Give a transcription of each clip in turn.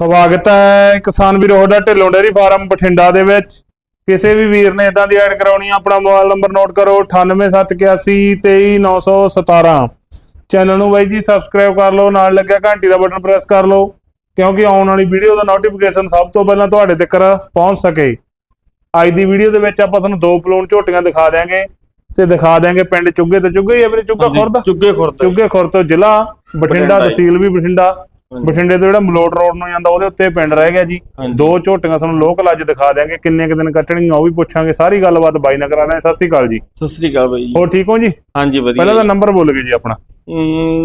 ਸਵਾਗਤ ਹੈ ਕਿਸਾਨ ਵੀਰੋ ਤੁਹਾਡਾ ਢਿੱਲੋਂ ਡੇਅਰੀ ਫਾਰਮ ਬਠਿੰਡਾ ਦੇ ਵਿੱਚ। ਕਿਸੇ ਵੀ ਵੀਰ ਨੇ ਇਦਾਂ ਦੀ ਐਡ ਕਰਾਉਣੀ ਆ ਆਪਣਾ ਮੋਬਾਈਲ ਨੰਬਰ ਨੋਟ ਕਰੋ 9871823917 ਚੈਨਲ ਨੂੰ ਬਾਈ ਜੀ ਸਬਸਕ੍ਰਾਈਬ ਕਰ ਲਓ ਨਾਲ ਲੱਗਿਆ ਘੰਟੀ ਦਾ ਬਟਨ ਪ੍ਰੈਸ ਕਰ ਲਓ ਕਿਉਂਕਿ ਆਉਣ ਵਾਲੀ ਵੀਡੀਓ ਦਾ ਨੋਟੀਫਿਕੇਸ਼ਨ ਸਭ ਤੋਂ ਪਹਿਲਾਂ ਤੁਹਾਡੇ ਤੱਕ ਪਹੁੰਚ ਸਕੇ। ਅੱਜ ਦੀ ਵੀਡੀਓ ਦੇ ਵਿੱਚ ਆਪਾਂ ਤੁਹਾਨੂੰ ਦੋ ਪਲੂਣ ਝੋਟੀਆਂ ਦਿਖਾ ਦਿਆਂਗੇ ਤੇ ਦਿਖਾ ਦਿਆਂਗੇ ਪਿੰਡ ਚੁੱਗੇ ਤੋਂ ਚੁੱਗੇ ਹੀ ਆ ਵੀਰੇ? ਚੁੱਗਾ ਖੁਰਦ? ਚੁੱਗੇ ਖੁਰਦ। ਚੁੱਗੇ ਖੁਰਦ ਤੋਂ ਜ਼ਿਲ੍ਹਾ ਬਠਿੰਡਾ। ਤਹਿਸੀਲ ਵੀ ਬਠਿੰਡਾ। ਬਠਿੰਡੇ ਤੋਂ ਜਿਹੜਾ ਮਲੋਟ ਰੋਡ ਨੂੰ ਜਾਂਦਾ ਉਹਦੇ ਉੱਤੇ ਪਿੰਡ ਰਹਿ ਗਿਆ ਜੀ। ਦੋ ਝੋਟੀਆਂ ਤੁਹਾਨੂੰ ਲੋਕਲ ਅੱਜ ਦਿਖਾ ਦਿਆਂਗੇ ਕਿੰਨੇ ਕੁ ਦਿਨ ਕੱਟਣੀਆਂ ਉਹ ਵੀ ਪੁੱਛਾਂਗੇ। ਸਾਰੀ ਗੱਲਬਾਤ ਬਾਈ ਨਾਲ ਕਰਾ ਦਾਂਗੇ ਸਤਿ ਸ੍ਰੀ ਅਕਾਲ ਜੀ। ਸਤਿ ਸ੍ਰੀ ਅਕਾਲ ਬਾਈ ਹੋਰ ਠੀਕ ਹੋ ਜੀ? ਹਾਂਜੀ ਵਧੀਆ ਪਹਿਲਾਂ ਤਾਂ ਨੰਬਰ ਬੋਲ ਗਏ ਜੀ ਆਪਣਾ।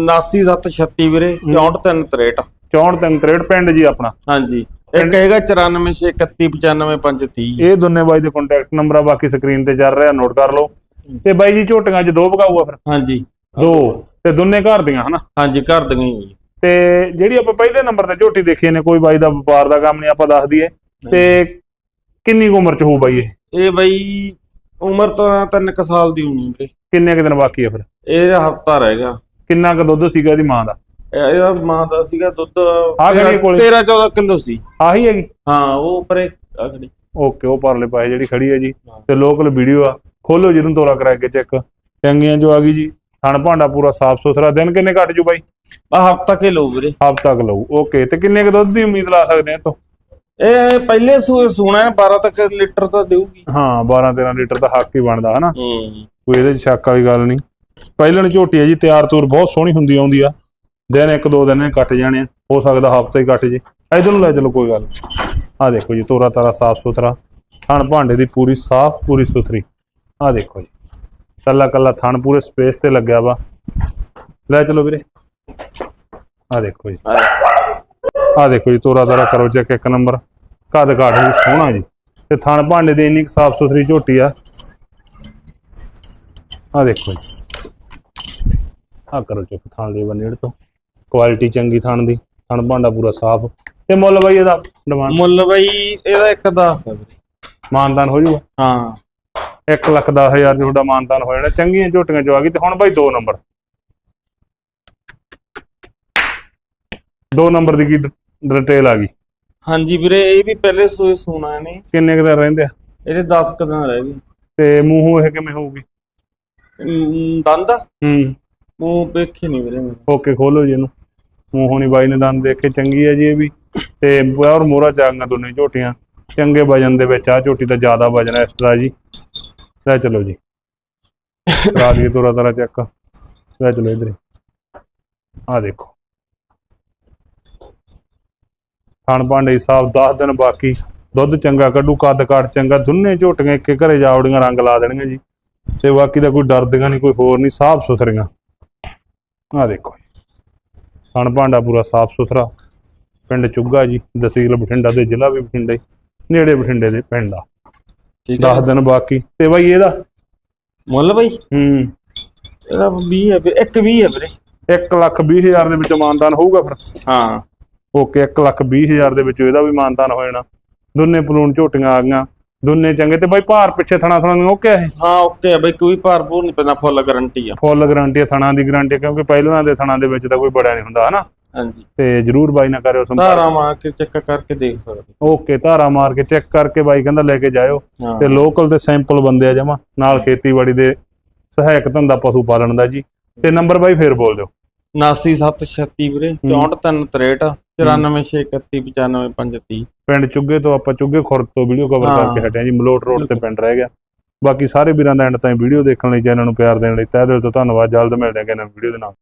99736 ਵੀਰੇ 6463 6463 ਪਿੰਡ ਜੀ ਆਪਣਾ। ਹਾਂਜੀ। ਇੱਕ ਹੈਗਾ 9461395530 ਇਹ ਦੋਨੇ ਬਾਈ ਦੇ ਕੰਟੈਕਟ ਨੰਬਰ ਆ ਬਾਕੀ ਸਕਰੀਨ ਤੇ ਚੱਲ ਰਿਹਾ ਨੋਟ ਕਰ ਲਓ। ਤੇ ਬਾਈ ਜੀ ਝੋਟੀਆਂ 'ਚ ਦੋ ਭਗਾਊ ਆ ਫਿਰ? ਹਾਂਜੀ। ਦੋ। ਤੇ ਦੋਨੇ ਘਰ ਦੀਆਂ ਹਨਾ? ਹਾਂਜੀ ਘਰ ਦੀਆਂ ਹੀ। ਤੇ ਜਿਹੜੀ ਆਪਾਂ ਪਹਿਲੇ ਨੰਬਰ ਤੇ ਝੋਟੀ ਦੇਖੀ ਨੇ ਕੋਈ ਬਾਈ ਦਾ ਵਪਾਰ ਦਾ ਕੰਮ ਨਹੀਂ ਆਪਾਂ ਦੱਸ ਦਈਏ। ਤੇ ਕਿੰਨੀ ਉਮਰ 'ਚ ਹੋਊ ਬਾਈ ਇਹ? ਇਹ ਬਾਈ ਉਮਰ ਤਾਂ 3 ਕ ਸਾਲ ਦੀ ਹੋਣੀ ਵੀਰੇ ਕਿੰਨੇ ਕੁ ਦਿਨ ਬਾਕੀ ਆ ਫਿਰ? ਇਹ ਹਫਤਾ ਰਹਿ ਗਿਆ ਕਿੰਨਾ ਕੁ ਦੁੱਧ ਸੀਗਾ ਇਹਦੀ ਮਾਂ ਦਾ? ਇਹ- ਇਹਦਾ ਮਾਂ ਦਾ ਸੀਗਾ ਦੁੱਧ ਆਹ ਖੜੀ ਕੋਲੇ। 13 14 ਕਿਲੋ ਸੀ। ਆਹੀ ਹੈਗੀ? ਹਾਂ ਉਹ ਪਰੇ ਆ ਖੜੀ। ਓਕੇ ਉਹ ਪਰਲੇ ਪਾਸੇ ਜਿਹੜੀ ਖੜੀ ਹੈ ਜੀ। ਹਾਂ। ਤੇ ਲੋਕਲ ਵੀਡੀਓ ਆ। ਖੋਲੋ ਜਿਹਨੂੰ ਤੋਰਾ ਕਰਾ ਕੇ ਚੈੱਕ ਟੰਗੀਆਂ ਜੋ ਆ ਗਈ ਜੀ। ਥਣ ਭਾਂਡਾ ਪੂਰਾ ਸਾਫ਼ ਸੁਥਰਾ ਦਿਨ ਕਿੰਨੇ ਘੱਟ ਜੂ ਬਾਈ? ਆ ਹਫਤਾ ਕੇ ਲਓ ਵੀਰੇ। ਹਫ਼ ਤੱਕ ਲਊ ਓਕੇ ਤੇ ਕਿੰਨੇ ਕੁ ਦੁੱਧ ਦੀ ਉਮੀਦ ਲਾ ਸਕਦੇ ਆ ਤੋਂ ਇਹ ਪਹਿਲੇ ਸੂਏ ਸੋਣਾ ਹੈ 12 ਤੱਕ ਲੀਟਰ ਤਾਂ ਦੇਊਗੀ। ਹਾਂ 12 13 ਲੀਟਰ ਦਾ ਹੱਕ ਹੀ ਬਣਦਾ ਹਨਾ? ਹੂੰ। ਕੋਈ ਇਹਦੇ ਚ ਸ਼ੱਕ ਵਾਲੀ ਗੱਲ ਨਹੀਂ। ਪਹਿਲਣ ਝੋਟੀ ਹੈ ਜੀ ਤਿਆਰ ਤੂਰ ਬਹੁਤ ਸੋਹਣੀ ਹੁੰਦੀ ਆਉਂਦੀ ਆ। ਦਿਨ ਇੱਕ ਦੋ ਦਿਨ ਇਹ ਕੱਟ ਜਾਣੇ ਆ। ਹੋ ਸਕਦਾ ਹਫਤਾ ਹੀ ਕੱਟ ਜੇ। ਇਧਰ ਨੂੰ ਲੈ ਚਲੋ ਕੋਈ ਗੱਲ ਆ ਦੇਖੋ ਜੀ ਤੋਰਾ ਤਾਰਾ ਸਾਫ਼ ਸੁਥਰਾ। ਥਣ ਭਾਂਡੇ ਦੀ ਪੂਰੀ ਸਾਫ਼ ਪੂਰੀ ਸੁਥਰੀ। ਆ ਦੇਖੋ ਜੀ। ਕੱਲਾ ਕੱਲਾ ਥਣ ਪੂਰੇ ਸਪੇਸ ਤੇ ਲੱਗਿਆ ਵਾ। ਲੈ ਚਲੋ ਵੀਰੇ। ਆ ਦੇਖੋ ਜੀ। ਆ ਦੇਖੋ ਜੀ ਤੋਰਾ ਤਾਰਾ ਕਰੋ ਚੈੱਕ ਇੱਕ ਨੰਬਰ। ਕੱਦ ਕਾਠ ਵੀ ਸੋਹਣਾ ਜੀ। ਤੇ ਥਣ ਭਾਂਡੇ ਦੀ ਇੰਨੀ ਸਾਫ਼ ਸੁਥਰੀ ਝੋਟੀ ਆ। ਆ ਦੇਖੋ ਜੀ। ਆ ਕਰੋ ਚੁੱਕ ਥਾਣ ਦੇ ਬੰਨੇੜ ਤੋਂ। ਕੁਆਲਿਟੀ ਚੰਗੀ ਥਾਣ ਦੀ। ਥਣ ਭਾਂਡਾ ਪੂਰਾ ਸਾਫ਼। ਤੇ ਮੁੱਲ ਬਾਈ ਇਹਦਾ ਡਿਮਾਂਡ? ਮੁੱਲ ਬਾਈ ਇਹਦਾ ਇੱਕ 10 ਹੈ ਵੀਰੇ। ਮਾਨਦਾਨ ਹੋ ਜਾਊਗਾ ਹਾਂ। 1 ਲੱਖ 10 ਹਜ਼ਾਰ 'ਚ ਤੁਹਾਡਾ ਮਾਨਦਾਨ ਹੋ ਜਾਣਾ ਚੰਗੀਆਂ ਝੋਟੀਆਂ ਚ ਆ ਗਈ ਤੇ ਹੁਣ ਬਾਈ 2 ਨੰਬਰ। 2 ਨੰਬਰ ਦੀ ਕੀ ਡਿਟੇਲ ਆ ਗਈ। ਹਾਂਜੀ ਵੀਰੇ ਇਹ ਵੀ ਪਹਿਲੇ ਸੂਏ ਸੋਣਾ ਨੇ। ਕਿੰਨੇ ਕੁ ਦਿਨ ਰਹਿੰਦੇ ਆ? ਇਹਦੇ 10 ਕਦਾਂ ਰਹਿ ਗਏ। ਤੇ ਮੂੰਹੋਂ ਇਹ ਕਿਵੇਂ ਹੋਊਗੀ? ਅਮ, ਦੰਦ? ਹੂੰ। ਉਹ ਵੇਖੇ ਨਹੀਂ ਵੀਰੇ ਮੈਂ। ਓਕੇ ਖੋਲੋ ਜੀ ਇਹਨੂੰ। ਮੂੰਹੋਂ ਨਹੀਂ ਬਾਈ ਨੇ ਦੰਦ ਦੇਖ ਕੇ ਚੰਗੀ ਹੈ ਜੀ ਇਹ ਵੀ। ਤੇ ਪਿਓਰ ਮੋਰਾ ਚਾਂਗਾ ਦੋਨੇ ਝੋਟੀਆਂ। ਚੰਗੇ ਵਜਨ ਦੇ ਵਿੱਚ ਆ ਝੋਟੀ ਦਾ ਜ਼ਿਆਦਾ ਵਜਨ ਐਕਸਟਰਾ ਜੀ। ਲੈ ਚਲੋ ਜੀ। ਕਰਾ ਦਈਏ ਤੋਰਾ ਤਾਰਾ ਚੈੱਕ। ਲੈ ਚਲੋ ਇਧਰ ਆ ਦੇਖੋ। ਖਾਣ ਭਾਂਡੇ ਸਾਹਿਬ 10 ਦਿਨ ਬਾਕੀ। ਦੁੱਧ ਚੰਗਾ ਕੱਢੂ, ਕੱਦ ਕਾਠ ਚੰਗਾ। ਦੋਨੇ ਝੋਟੀਆਂ ਇੱਕੇ ਘਰੇ ਜਾਵੜੀਆਂ, ਰੰਗ ਲਾ ਦੇਣਗੀਆਂ ਜੀ। ਤੇ ਬਾਕੀ ਦਾ ਕੋਈ ਡਰਦੀਆਂ ਨਹੀਂ, ਕੋਈ ਹੋਰ ਨਹੀਂ, ਸਾਫ਼ ਸੁਥਰੀਆਂ। ਆ ਦੇਖੋ ਜੀ। ਖਾਣ ਭਾਂਡਾ ਪੂਰਾ ਸਾਫ਼ ਸੁਥਰਾ। ਪਿੰਡ ਚੁੱਗਾ ਜੀ, ਤਹਿਸੀਲ ਬਠਿੰਡਾ ਦੇ, ਜ਼ਿਲ੍ਹਾ ਵੀ ਬਠਿੰਡੇ ਨੇੜੇ ਬਠਿੰਡੇ ਦੇ ਪਿੰਡ ਆ। ਠੀਕ 10 ਦਿਨ ਬਾਕੀ। ਤੇ ਬਾਈ ਇਹਦਾ? ਮੁੱਲ ਬਾਈ? ਹੂੰ। ਇਹਦਾ 20 ਹੈ ਇੱਕ 20 ਹੈ ਵੀਰੇ। 1 ਲੱਖ 20 ਹਜ਼ਾਰ ਦੇ ਵਿੱਚ ਮਾਨਦਾਨ ਹੋਊਗਾ ਫਿਰ? ਹਾਂ। ਓਕੇ 1 ਲੱਖ 20 ਹਜ਼ਾਰ ਦੇ ਵਿੱਚ ਇਹਦਾ ਵੀ ਮਾਨਦਾਨ ਹੋ ਜਾਣਾ। ਦੋਨੇ ਪਲੂਣ ਝੋਟੀਆਂ ਆ ਗਈਆਂ ਦੋਨੇ ਚੰਗੇ। ਤੇ ਬਾਈ ਭਾਰ ਪਿੱਛੇ ਥਣਾ ਥਣਾ ਨੂੰ ਓਕੇ ਇਹ? ਹਾਂ ਓਕੇ ਹੈ ਬਾਈ ਕੋਈ ਭਾਰਪੂਰ ਨਹੀਂ ਪੈਂਦਾ ਫੁੱਲ ਗਾਰੰਟੀ ਆ। ਫੁੱਲ ਗਾਰੰਟੀ ਥਣਾ ਦੀ ਗਾਰੰਟੀ ਕਿਉਂਕਿ ਪਹਿਲਾਂ ਦੇ ਥਣਾ ਦੇ ਵਿੱਚ ਤਾਂ ਕੋਈ ਬੜਿਆ ਨਹੀਂ ਹੁੰਦਾ ਹਨਾ? ਹਾਂਜੀ। ਤੇ ਜਰੂਰ ਬਾਈ ਨਾ ਕਰਿਓ ਸੰਪਰਕ। ਧਾਰਾ ਮਾਰ ਕੇ ਚੈੱਕ ਕਰਕੇ ਦੇਖ ਸਕਦੇ ਓਕੇ ਧਾਰਾ ਮਾਰ ਕੇ ਚੈੱਕ ਕਰਕੇ ਬਾਈ ਕਹਿੰਦਾ ਲੈ ਕੇ ਜਾਇਓ। ਹਾਂ। ਤੇ ਲੋਕਲ ਤੇ ਸੈਂਪਲ ਬੰਦੇ ਆ ਜਮਾ ਨਾਲ ਖੇਤੀਬਾੜੀ ਦੇ ਸਹਾਇਕ ਧੰਦਾ ਪਸ਼ੂ ਪਾਲਣ ਦਾ ਜੀ। ਤੇ ਨੰਬਰ ਬਾਈ ਫੇਰ ਬੋਲ ਦਿਓ। 99736 ਵੀਰੇ 6463 94631955530 ਪਿੰਡ ਚੁੱਗੇ ਤੋਂ ਆਪਾਂ ਚੁੱਗੇ ਖੁਰਦ ਤੋਂ ਵੀਡੀਓ ਕਵਰ ਹਾਂ। ਕਰਕੇ ਹਟਿਆ ਜੀ ਮਲੋਟ ਰੋਡ ਤੇ ਪਿੰਡ ਰਹਿ ਗਿਆ। ਬਾਕੀ ਸਾਰੇ ਵੀਰਾਂ ਦਾ ਐਂਡ ਤਾਈਂ ਵੀਡੀਓ ਦੇਖਣ ਲਈ ਚੈਨਲ ਨੂੰ ਪਿਆਰ ਦੇਣ ਲਈ ਤਹਿ ਦਿਲ ਤੋਂ ਧੰਨਵਾਦ। ਜਲਦ ਮਿਲਦੇ ਹਾਂ ਨਵੀਂ ਵੀਡੀਓ ਦੇ ਨਾਲ।